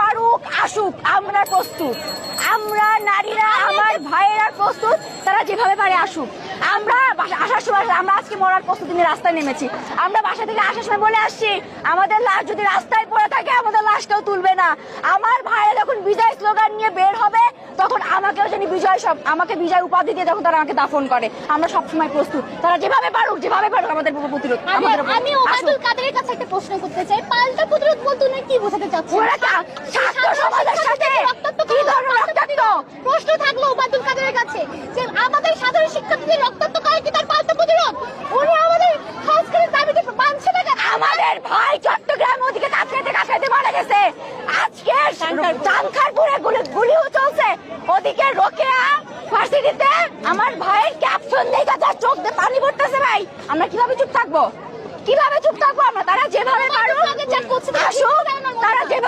পারুক, আসুক, আমরা প্রস্তুত। আমরা নারীরা, আমার ভাইয়েরা প্রস্তুত, তারা যেভাবে পারে আসুক। আমরা আসার সময় আমরা আজকে মরার প্রস্তুতি নিয়ে রাস্তায় নেমেছি। আমরা বাসা থেকে আসার সময় বলে আসছি, আমাদের লাশ যদি রাস্তায় পড়ে থাকে, আমাদের লাশ কেউ তুলবে না। আমার ভাইয়েরা যখন বিজয় সব আমাকে বিজয় উপাধি দিয়ে যখন তারা আমাকে দাফন করে। আমরা সবসময় প্রস্তুত। তারা যেভাবে পারুক যেভাবে পারুক আমাদের প্রতিরোধ আমি। ওবায়দুল কাদেরের কাছে একটা প্রশ্ন করতে চাই। পাল্টা প্রতিরোধ বলতে উনি কি বোঝাতে চাচ্ছেন? ওরা ছাত্র সমাজের সাথে কি ধরনের রক্তাক্ত? প্রশ্ন থাকল ওবায়দুল কাদেরের কাছে যে আমাদের সাধারণ শিক্ষার্থীদের রক্তাক্ত করে কি তার পাল্টা প্রতিরোধ? উনি আমাদের সংস্কারের দাবিতে মানছে না আমাদের ভাই চানখারপুরে গুলি গুলিও চলছে। ওদিকে রোকেয়া ভার্সিটিতে আমার ভাইয়ের ক্যাপশন দেখে তার চোখ দিয়ে পানি পড়তেছে ভাই। আমরা কীভাবে চুপ থাকব? কীভাবে চুপ থাকব আমরা? তারা যেভাবে পারুক আসুক তারা যেভাবে